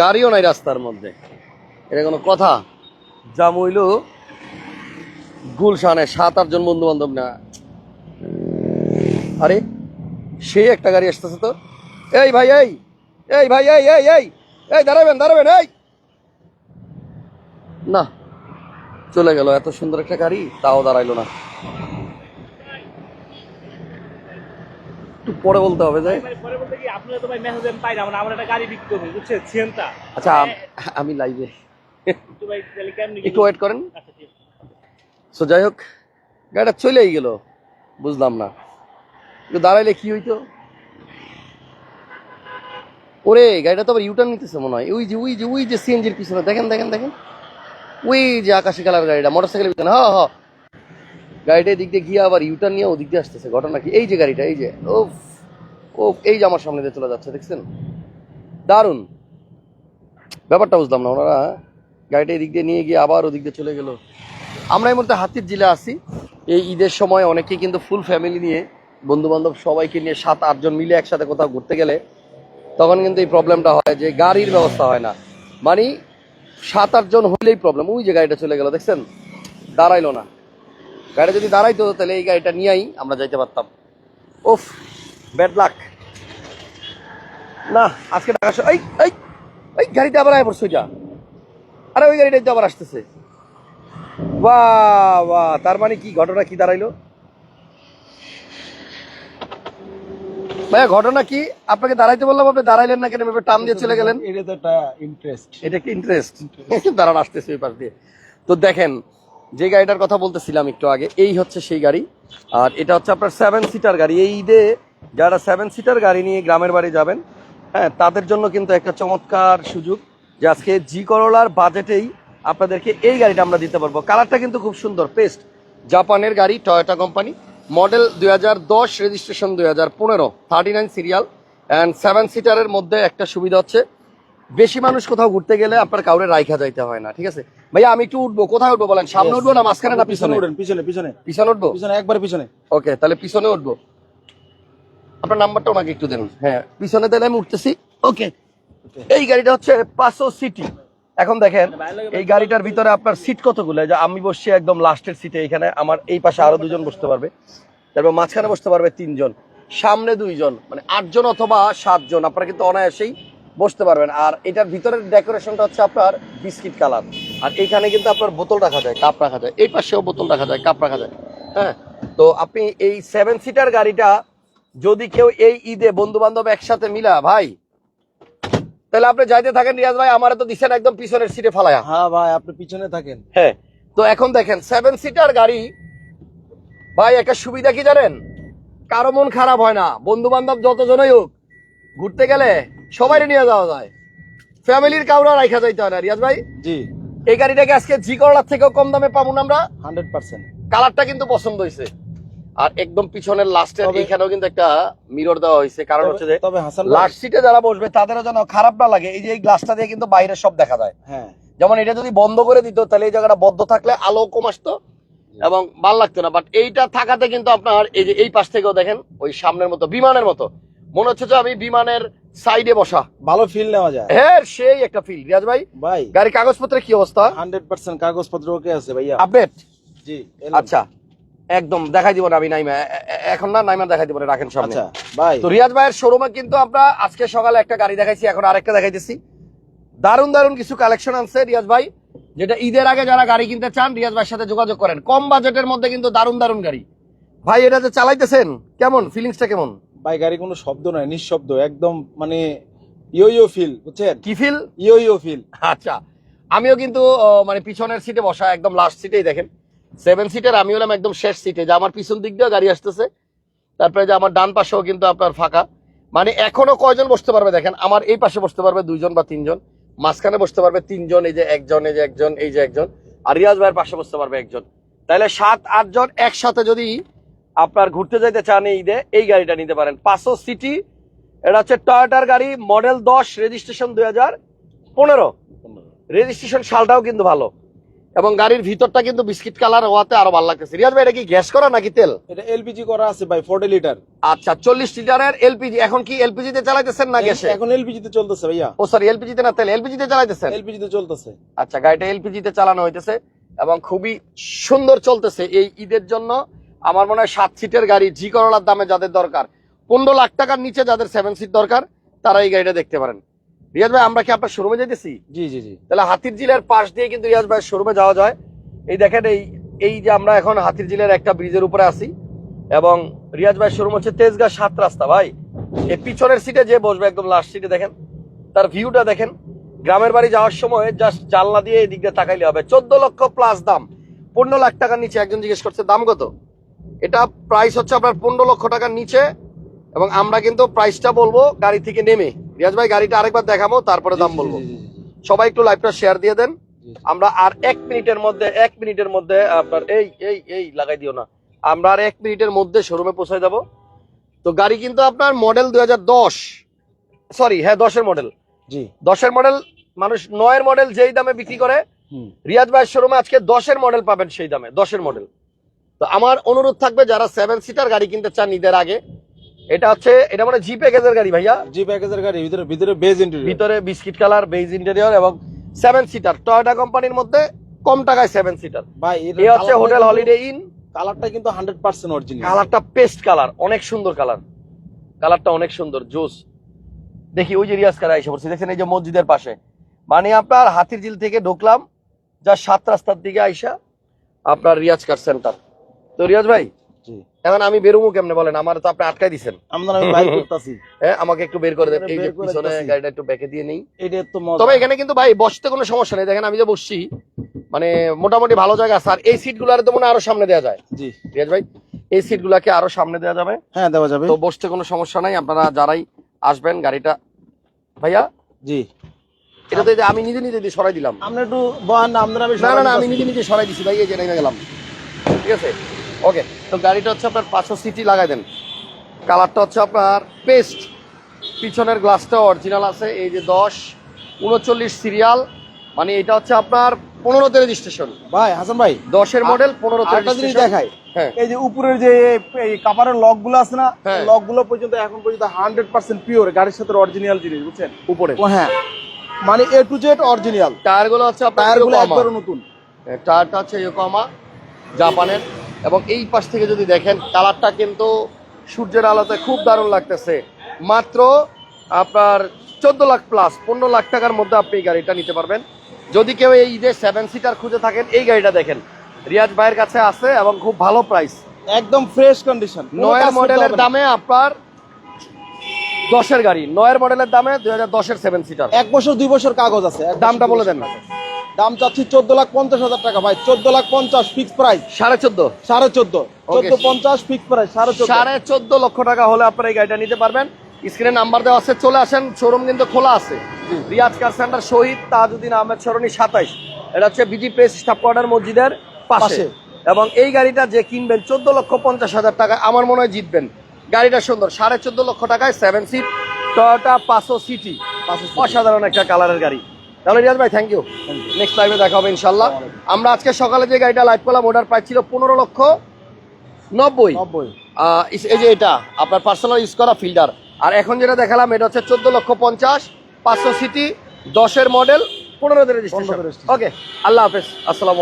গাড়িও নাই রাস্তার মধ্যে। এটা কোনো কথা? যা মইল, গুলশানে সাত, আটজন বন্ধু বান্ধব না। আরে সে একটা গাড়ি আসতেছে তো। এই ভাই, এই এই ভাই, এই এই এই এই, দাঁড়াবেন দাঁড়াবেন, এই। না, চলে গেল। এত সুন্দর একটা গাড়ি, তাও দাঁড়াইলো না। একটু পরে বলতে হবে যে ভাই, পরে বলতে কি আপনারা তো ভাই মেসেজ আমি পাই না মানে আমার একটা গাড়ি বিক্রি করব বুঝছেন? আচ্ছা আমি লাইভে তো ভাই তাহলে কেমনি একটু ওয়েট করেন। আচ্ছা ঠিক সো যাই হোক গাড়িটা চলেই গেল বুঝলাম না। একটু দাঁড়াইলে কি হইতো? ওরে গাড়িটা তো আবার ইউটার্ন নিতেছে মনে হয়। ওই যে ওই যে ওই যে সিএনজির পিছনে দেখেন দেখেন দেখেন। ওই যে আকাশি কালার গাড়িটা মোটর সাইকেলের পিছনে। হ্যাঁ হ্যাঁ গাড়িটা এদিক দিয়ে গিয়ে আবার ইউটার্ন নিয়ে ওদিক দিয়ে আসতেছে। ঘটনা কি? এই যে গাড়িটা, এই যে ও ও এই যে আমার সামনে দিয়ে চলে যাচ্ছে, দেখছেন? দারুণ। ব্যাপারটা বুঝলাম না ওনারা গাড়িটা এদিক দিয়ে নিয়ে গিয়ে আবার ওদিক দিয়ে চলে গেল। আমরা এই মুহূর্তে হাতির জিলে আছি। এই ঈদের সময় অনেকেই কিন্তু ফুল ফ্যামিলি নিয়ে বন্ধু বান্ধব সবাইকে নিয়ে সাত আটজন মিলে একসাথে কোথাও ঘুরতে গেলে, তখন কিন্তু এই প্রবলেমটা হয় যে গাড়ির ব্যবস্থা হয় না। মানে সাত আটজন হইলেই প্রবলেম ওই যে গাড়িটা চলে গেল, দেখছেন? দাঁড়াইলো না। গাড়ি যদি দাঁড়াইতো তাহলে এই গাড়িটা নিয়েই আমরা যাইতে পারতাম। ওফ ব্যাড লাক না আজকে ঢাকা এই এই এই গাড়িটা আবার আয় পড়ছে ওইটা আরে ওই গাড়িটাই তো আবার আসতেছে। বাহ বাহ তার মানে কি ঘটনা কি দাঁড়াইলো? ভাইয়া ঘটনা কি? আপনাকে দাঁড়াইতে বললাম আপনি দাঁড়াইলেন না কেন? টান দিয়ে চলে গেলেন? এটা তো একটা ইন্টারেস্ট এটা একটা ইন্টারেস্ট দাঁড়ান আসতেছে ওই পাশ দিয়ে। তো দেখেন যে গাড়িটার কথা বলতেছিলাম একটু আগে, এই হচ্ছে সেই গাড়ি। আর এটা হচ্ছে আপনার সেভেন সিটার গাড়ি। এই ঈদে যারা সেভেন সিটার গাড়ি নিয়ে গ্রামের বাড়ি যাবেন হ্যাঁ তাদের জন্য কিন্তু একটা চমৎকার সুযোগ যে আজকে জি করোলার বাজেটেই আপনাদেরকে এই গাড়িটা আমরা দিতে পারব। কালারটা কিন্তু খুব সুন্দর পেস্ট জাপানের গাড়ি টয়োটা কোম্পানি মডেল দুই হাজার দশ রেজিস্ট্রেশন দুই হাজার পনেরো thirty nine serial and seven সিটারের মধ্যে একটা সুবিধা হচ্ছে বেশি মানুষ কোথাও ঘুরতে গেলে আপনার কাউরে রাইখা যাইতে হয় না ঠিক আছে? ভাইয়া আমি একটু উঠবো। কোথায় উঠবো বলেন? সামনে উঠবো না মাঝখানে না পিছনে? উঠেন পিছনে পিছনে। পিছনে উঠবো? পিছনে একবার পিছনে। ওকে তাহলে পিছনে উঠবো। আপনার নাম্বারটা ওনাকে একটু দেন। হ্যাঁ পিছনে তাহলে আমি উঠতেছি। ওকে। এই গাড়িটা হচ্ছে পাঁচশো সিটি। এখন দেখেন এই গাড়িটার ভিতরে আপনার সিট কতগুলো? যে আমি বসছি একদম লাস্টের সিটে এখানে আমার এই পাশে আরও দুজন বসতে পারবে। তারপর মাঝখানে বসতে পারবে তিনজন সামনে দুইজন মানে আটজন অথবা সাতজন আপনারা কিন্তু অনায়াসেই বসতে পারবেন। আর এটার ভিতরের ডেকোরেশনটা হচ্ছে আপনার বিস্কিট কালার। আর এইখানে কিন্তু আপনার বোতল রাখা যায় কাপ রাখা যায়। এই পাশেও বোতল রাখা যায় কাপ রাখা যায়। হ্যাঁ? তো আপনি এই সেভেন সিটার গাড়িটা যদি কেউ এই ঈদে বন্ধু বান্ধব একসাথে মিলা ভাই তাহলে আপনি যাইতে থাকেন রিয়াজ ভাই আমার তো দিচ্ছেন একদম পিছনের সিটে ফালায়া। হ্যাঁ ভাই আপনি পিছনে থাকেন। হ্যাঁ? তো এখন দেখেন সেভেন সিটার গাড়ি ভাই একটা সুবিধা কি জানেন? কারও মন খারাপ হয় না। বন্ধু বান্ধব যতজনই হোক ঘুরতে গেলে সবাই নিয়ে যাওয়া যায়। ফ্যামিলির কাউরা রাখা যাইতে হয় না রিয়াজ ভাই। জি। এই গাড়িটাকে আজকে জি করলার থেকেও কম দামে পাবো না আমরা। Hundred percent. কালারটা কিন্তু পছন্দ হয়েছে আর একদম পিছনের লাস্টের এখানেও কিন্তু একটা মিরর দেওয়া হয়েছে কারণ হচ্ছে যে তবে হাসান লাস্ট সিটে যারা বসবে তাদেরও যেন খারাপ না লাগে। এই যে এই গ্লাসটা দিয়ে কিন্তু বাইরে সব দেখা যায়। হ্যাঁ। যেমন এটা যদি বন্ধ করে দিত তাহলে এই জায়গাটা বদ্ধ থাকলে আলো কম আসতো এবং ভালো লাগতো না। বাট এইটা থাকাতে কিন্তু আপনার এই যে এই পাশ থেকেও দেখেন ওই সামনের মতো বিমানের মতো। মনে হচ্ছে যে আমি বিমানের সাইডে বসা। ভালো ফিল নেওয়া যায়। হ্যাঁ সেই একটা ফিল রিয়াজ ভাই ভাই। গাড়ির কাগজপত্রের কি অবস্থা? হান্ড্রেড পার্সেন্ট কাগজপত্র ওকে আছে ভাইয়া। আপডেট জি আচ্ছা একদম দেখাই দিব না আমি নাইমা। এখন না নাইমা দেখাই দিব রাখেন সামনে। আচ্ছা ভাই। তো রিয়াজ ভাইয়ের শোরুমে কিন্তু আমরা আজকে সকালে একটা গাড়ি দেখাইছি এখন আরেকটা দেখাইতেছি। দারুণ দারুণ কিছু কালেকশন আনছে রিয়াজ ভাই যেটা ঈদের আগে যারা গাড়ি কিনতে চান রিয়াজ ভাইয়ের সাথে যোগাযোগ করেন। কম বাজেটের মধ্যে কিন্তু দারুণ দারুণ গাড়ি। ভাই এটা যে চালাইতেছেন কেমন? ফিলিংসটা কেমন? ভাই গাড়ি কোনো শব্দ নাই নিঃশব্দ একদম মানে ইয়ো ইয়ো ফিল বুঝছেন? কি ফিল ইয়ো ইয়ো ফিল আচ্ছা আমিও কিন্তু মানে পিছনের সিটে বসা একদম লাস্ট সিটেই দেখেন। সেভেন সিটের আমি হলাম একদম শেষ সিটে যে আমার পিছন দিক দিয়ে গাড়ি আসতেছে। তারপরে যে আমার ডান পাশেও কিন্তু আপনার ফাঁকা। মানে এখনও কয়জন বসতে পারবে দেখেন? আমার এই পাশে বসতে পারবে দুইজন বা তিনজন। মাঝখানে বসতে পারবে তিনজন এই যে একজন এই যে একজন এই যে একজন। আর রিয়াজ ভাইয়ের পাশে বসতে পারবে একজন। তাহলে সাত আটজন একসাথে যদি আপনার ঘুরতে যাইতে চান এই ঈদে এই গাড়িটা নিতে পারেন। পাঁচশো সিটি এটা হচ্ছে টয়োটার গাড়ি মডেল দশ রেজিস্ট্রেশন দুই হাজার পনেরো। রেজিস্ট্রেশন সালটাও কিন্তু ভালো। এবং গাড়ির ভিতরটা কিন্তু বিস্কিট কালার হওয়াতে আরও ভালো লাগতেছে। রিয়াজ ভাই এটা কি গ্যাস করা নাকি তেল? এটা এলপিজি করা আছে ভাই ফোর্টি লিটার। আচ্ছা চল্লিশ লিটারের এলপিজি এখন কি এলপিজি তে চালাইতেছেন না গ্যাসে? এখন এলপিজি তে চলতেছে ভাইয়া। ও সরি এলপিজি তে না তেল এলপিজি তে চালাইতেছেন? এলপিজি তে চলতেছে। আচ্ছা গাড়িটা এলপিজি তে চালানো হইতেছে এবং খুবই সুন্দর চলতেছে এই ঈদের জন্য। আমার মনে হয় সাত সিটের গাড়ি জি করলার দামে যাদের দরকার পনেরো লাখ টাকার নিচে যাদের সেভেন সিট দরকার তারা এই গাড়িটা দেখতে পারেন। রিয়াজ ভাই আমরা কি আপনার শোরুমে যেতেছি জি জি জি। তাহলে হাতির জিলের পাশ দিয়ে কিন্তু রিয়াজ ভাইয়ের শোরুমে যাওয়া যায়। এই দেখেন এই এই যে আমরা এখন হাতির জিলের একটা ব্রিজের উপরে আছি এবং রিয়াজ ভাইয়ের শোরুম হচ্ছে তেজগাঁ সাত রাস্তা ভাই। এই পিছনের সিটে যে বসবে একদম লাস্ট সিটে দেখেন। তার ভিউটা দেখেন। গ্রামের বাড়ি যাওয়ার সময় জাস্ট জানলা দিয়ে এই দিক দিয়ে তাকাইলে হবে। চোদ্দ লক্ষ প্লাস দাম। পনেরো লাখ টাকার নিচে একজন জিজ্ঞেস করছে দাম কত? এটা প্রাইস হচ্ছে আপনার পনেরো লক্ষ টাকার নিচে এবং আমরা কিন্তু প্রাইসটা বলব গাড়ি থেকে নেমে। রিয়াজ ভাই গাড়িটা আরেকবার দেখাবো তারপরে দাম বলব। সবাই একটু লাইভটা শেয়ার দিয়ে দেন। আমরা আর এক মিনিটের মধ্যে এক মিনিটের মধ্যে আপনার এই এই এই লাগাই দিও না। আমরা আর এক মিনিটের মধ্যে শোরুমে পৌঁছে যাব তো গাড়ি কিন্তু আপনার মডেল দুই হাজার দশ। সরি হ্যাঁ দশের মডেল জি। দশের মডেল মানুষ নয়ের মডেল যেই দামে বিক্রি করে রিয়াজ ভাইয়ের শোরুমে আজকে দশের মডেল পাবেন সেই দামে দশের মডেল তো আমার অনুরোধ থাকবে যারা সেভেন সিটার গাড়ি কিনতে চান ঈদের আগে এটা হচ্ছে এটা মানে জি প্যাকেজের গাড়ি ভাইয়া। জি প্যাকেজের গাড়ি ভিতরে ভিতরে বেজ ইন্টেরিয়র ভিতরে বিস্কিট কালার বেজ ইন্টেরিয়র এবং সেভেন সিটার টয়োটা কোম্পানির মধ্যে কম টাকায় সেভেন সিটার ভাই এ হচ্ছে হোটেল হলিডে ইন কালারটা কিন্তু হান্ড্রেড পার্সেন্ট অরিজিনাল কালারটা পেস্ট কালার অনেক সুন্দর কালার কালারটা অনেক সুন্দর জোস। দেখি ওই যে রিয়াজ কারা এসে পড়ছে দেখছেন এই যে মসজিদের পাশে। মানে আপনার হাতির ঝিল থেকে ঢুকলাম যা সাত রাস্তার দিকে আইসা আপনার রিয়াজ কার সেন্টার তো রিয়াজ ভাই এখন আমি বেরোবো কেমনে বলেন? আমার তো আপনি আটকাই দিছেন। হ্যাঁ আমাকে একটু বের করে দেন। এই যে পিছনে গাড়িটা একটু ব্যাকে দিয়ে নেই। তবে এখানে কিন্তু ভাই বসতে কোনো সমস্যা নেই। দেখেন আমি যে বসছি মানে মোটামুটি ভালো জায়গা আছে। আর এই সিটগুলো তো মনে আরও সামনে দেওয়া যায়। জি। রিয়াজ ভাই এই সিট গুলাকে আরও সামনে দেওয়া যাবে। হ্যাঁ দেওয়া যাবে। তো বসতে কোনো সমস্যা নাই। আপনারা যারাই আসবেন গাড়িটা। ভাইয়া? জি। এটা তো যে আমি নিজে নিজে দিয়ে সরাই দিলাম। আমরা একটু বহান না আপনারা না না না আমি নিজে নিজে সরাই দিছি। ভাই এই যে নেমে গেলাম। ঠিক আছে? ওকে তো গাড়িটা হচ্ছে আপনার পাঁচশো সিটি লাগাই দেন। কালারটা হচ্ছে আপনার পেস্ট। পিছনের গ্লাসটা অরিজিনাল আছে এই যে দশ উনচল্লিশ সিরিয়াল। মানে এটা হচ্ছে আপনার পনেরোতে রেজিস্ট্রেশন ভাই হাসান ভাই দশের মডেল পনেরোতে। দেখাই হ্যাঁ। এই যে উপরের যে এই কাপারের লকগুলো আছে না হ্যাঁ। লকগুলো পর্যন্ত এখন পর্যন্ত হান্ড্রেড পার্সেন্ট পিওর গাড়ির সাথে অরিজিনাল জিনিস বুঝছেন? উপরে। হ্যাঁ। মানে এ টু জেড অরিজিনাল টায়ারগুলো হচ্ছে টায়ারগুলো। একবারও নতুন। হ্যাঁ, টায়ারটা হচ্ছে ইয়োকোহামা জাপানের এবং এই পাশ থেকে যদি দেখেন কালারটা কিন্তু সূর্যের আলোতে খুব দারুণ লাগতেছে। মাত্র আপনার চোদ্দ লাখ প্লাস পনেরো লাখ টাকার মধ্যে আপনি এই গাড়িটা নিতে পারবেন। যদি কেউ এই ঈদে সেভেন সিটার খুঁজে থাকেন এই গাড়িটা দেখেন। রিয়াজ ভাইয়ের কাছে আছে এবং খুব ভালো প্রাইস একদম ফ্রেশ কন্ডিশন নয়ের মডেলের দামে আপনার দশের গাড়ি। নয়ের মডেলের দামে দুই হাজার দশের সেভেন সিটার এক বছর দুই বছর কাগজ আছে দামটা বলে দেন কাগজ। দাম চাচ্ছি চোদ্দ লাখ পঞ্চাশ হাজার টাকা ভাই চোদ্দ লাখ পঞ্চাশ ফিক্স প্রাইস সাড়ে চোদ্দ? সাড়ে চোদ্দ। চোদ্দ পঞ্চাশ ফিক্স প্রাইস সাড়ে সাড়ে চোদ্দ লক্ষ টাকা হলে আপনারা এই গাড়িটা নিতে পারবেন। স্ক্রিনে নাম্বার দেওয়া আছে চলে আসেন শোরুম কিন্তু খোলা আছে। রিয়াজ কার সেন্টার শহীদ তাজউদ্দিন আহমেদ সরণি সাতাইশ। এটা হচ্ছে বিজি প্রেস স্টাফ কোয়ার্টার মসজিদের পাশে। পাশে। এবং এই গাড়িটা যে কিনবেন চোদ্দ লক্ষ পঞ্চাশ হাজার টাকা আমার মনে হয় জিতবেন। গাড়িটা সুন্দর সাড়ে চোদ্দ লক্ষ টাকায় সেভেন সিট টয়োটা পাঁচশো সিটি অসাধারণ একটা কালারের গাড়ি। তাহলে রিয়াজ ভাই থ্যাংক ইউ নেক্সট লাইভে দেখা হবে ইনশাল্লাহ। আমরা আজকে সকালে যে গাড়িটা লাইভ করলাম ওটার প্রাইস ছিল পনেরো লক্ষ নব্বই। নব্বই। এই যে এটা আপনার পার্সোনাল ইউজ করা ফিল্টার আর এখন যেটা দেখালাম এটা হচ্ছে চোদ্দ লক্ষ পঞ্চাশ পাঁচশো সিটি দশের মডেল পনেরো ওকে আল্লাহ হাফেজ আসসালাম